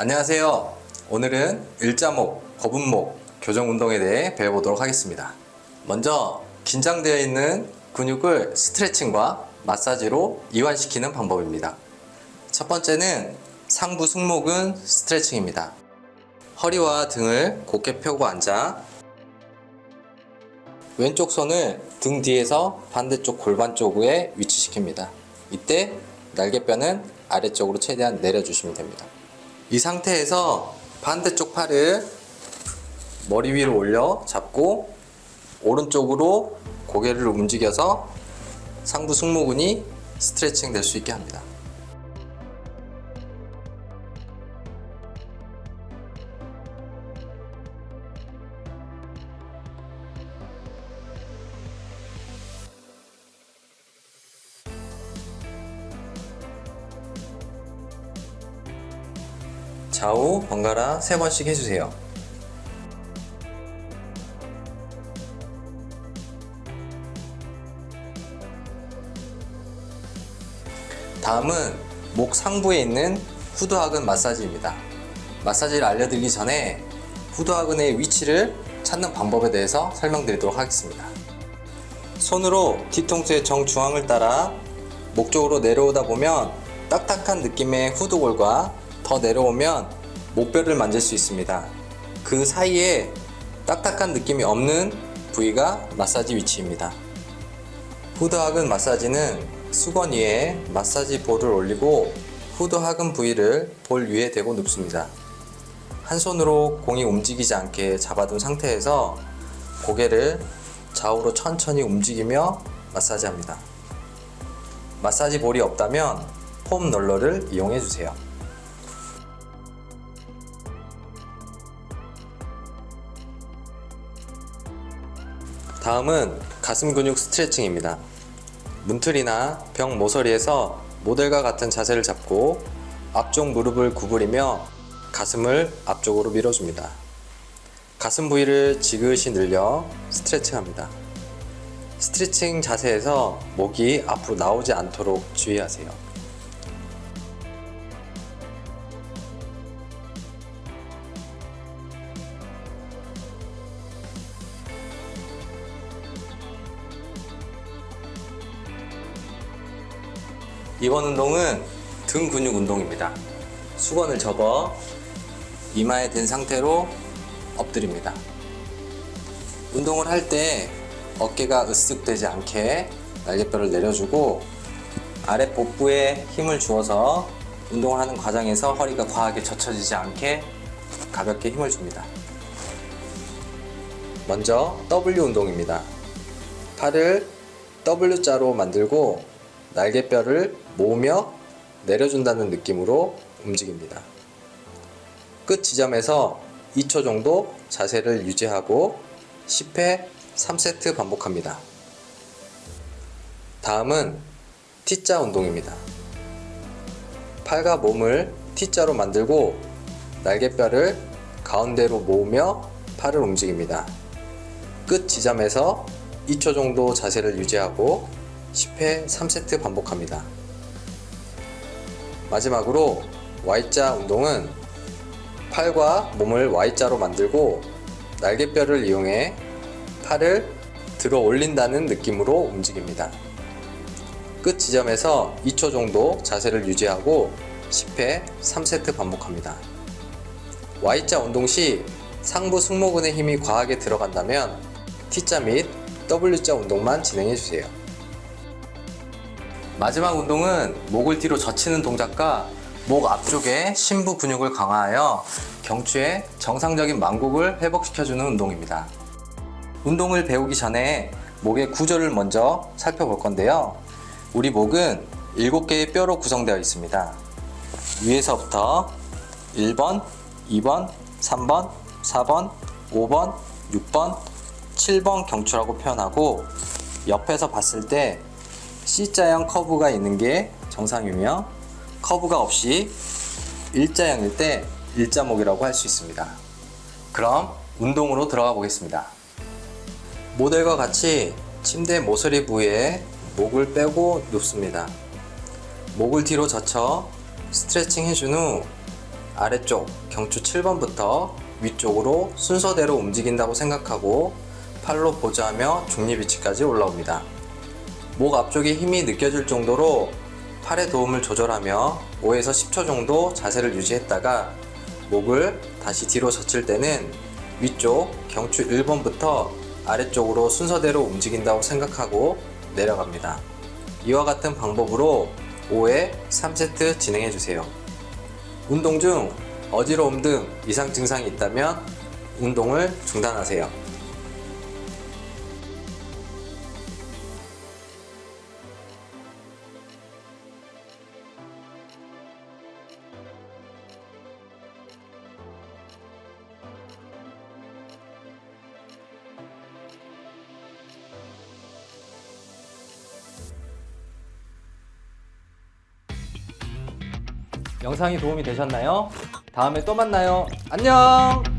안녕하세요. 오늘은 일자목, 거분목 교정 운동에 대해 배워보도록 하겠습니다. 먼저 긴장되어 있는 근육을 스트레칭과 마사지로 이완시키는 방법입니다. 첫 번째는 상부 승모근 스트레칭입니다. 허리와 등을 곧게 펴고 앉아 왼쪽 손을 등 뒤에서 반대쪽 골반 쪽에 위치시킵니다. 이때 날개뼈는 아래쪽으로 최대한 내려주시면 됩니다. 이 상태에서 반대쪽 팔을 머리 위로 올려 잡고 오른쪽으로 고개를 움직여서 상부 승모근이 스트레칭 될 수 있게 합니다. 좌우 번갈아 세 번씩 해주세요. 다음은 목 상부에 있는 후두하근 마사지입니다. 마사지를 알려드리기 전에 후두하근의 위치를 찾는 방법에 대해서 설명드리도록 하겠습니다. 손으로 뒤통수의 정중앙을 따라 목 쪽으로 내려오다 보면 딱딱한 느낌의 후두골과 더 내려오면 목뼈를 만질 수 있습니다. 그 사이에 딱딱한 느낌이 없는 부위가 마사지 위치입니다. 후두하근 마사지는 수건 위에 마사지 볼을 올리고 후두하근 부위를 볼 위에 대고 눕습니다. 한 손으로 공이 움직이지 않게 잡아둔 상태에서 고개를 좌우로 천천히 움직이며 마사지합니다. 마사지 볼이 없다면 폼 롤러를 이용해 주세요. 다음은 가슴 근육 스트레칭입니다. 문틀이나 벽 모서리에서 모델과 같은 자세를 잡고 앞쪽 무릎을 구부리며 가슴을 앞쪽으로 밀어줍니다. 가슴 부위를 지그시 늘려 스트레칭합니다. 스트레칭 자세에서 목이 앞으로 나오지 않도록 주의하세요. 이번 운동은 등 근육 운동입니다. 수건을 접어 이마에 댄 상태로 엎드립니다. 운동을 할 때 어깨가 으쓱되지 않게 날개뼈를 내려주고 아래 복부에 힘을 주어서 운동을 하는 과정에서 허리가 과하게 젖혀지지 않게 가볍게 힘을 줍니다. 먼저 W 운동입니다. 팔을 W자로 만들고 날개뼈를 모으며 내려준다는 느낌으로 움직입니다. 끝 지점에서 2초 정도 자세를 유지하고 10회 3세트 반복합니다. 다음은 T자 운동입니다. 팔과 몸을 T자로 만들고 날개뼈를 가운데로 모으며 팔을 움직입니다. 끝 지점에서 2초 정도 자세를 유지하고 10회 3세트 반복합니다. 마지막으로 Y자 운동은 팔과 몸을 Y자로 만들고 날개뼈를 이용해 팔을 들어 올린다는 느낌으로 움직입니다. 끝 지점에서 2초 정도 자세를 유지하고 10회 3세트 반복합니다. Y자 운동 시 상부 승모근의 힘이 과하게 들어간다면 T자 및 W자 운동만 진행해 주세요. 마지막 운동은 목을 뒤로 젖히는 동작과 목 앞쪽의 심부 근육을 강화하여 경추의 정상적인 만곡을 회복시켜주는 운동입니다. 운동을 배우기 전에 목의 구조를 먼저 살펴볼 건데요. 우리 목은 7개의 뼈로 구성되어 있습니다. 위에서부터 1번, 2번, 3번, 4번, 5번, 6번, 7번 경추라고 표현하고 옆에서 봤을 때 C자형 커브가 있는 게 정상이며 커브가 없이 일자형일 때 일자목이라고 할 수 있습니다. 그럼 운동으로 들어가 보겠습니다. 모델과 같이 침대 모서리 부위에 목을 빼고 눕습니다. 목을 뒤로 젖혀 스트레칭 해준 후 아래쪽 경추 7번부터 위쪽으로 순서대로 움직인다고 생각하고 팔로 보조하며 중립 위치까지 올라옵니다. 목 앞쪽에 힘이 느껴질 정도로 팔의 도움을 조절하며 5에서 10초 정도 자세를 유지했다가 목을 다시 뒤로 젖힐 때는 위쪽 경추 1번부터 아래쪽으로 순서대로 움직인다고 생각하고 내려갑니다. 이와 같은 방법으로 5회 3세트 진행해 주세요. 운동 중 어지러움 등 이상 증상이 있다면 운동을 중단하세요. 영상이 도움이 되셨나요? 다음에 또 만나요. 안녕!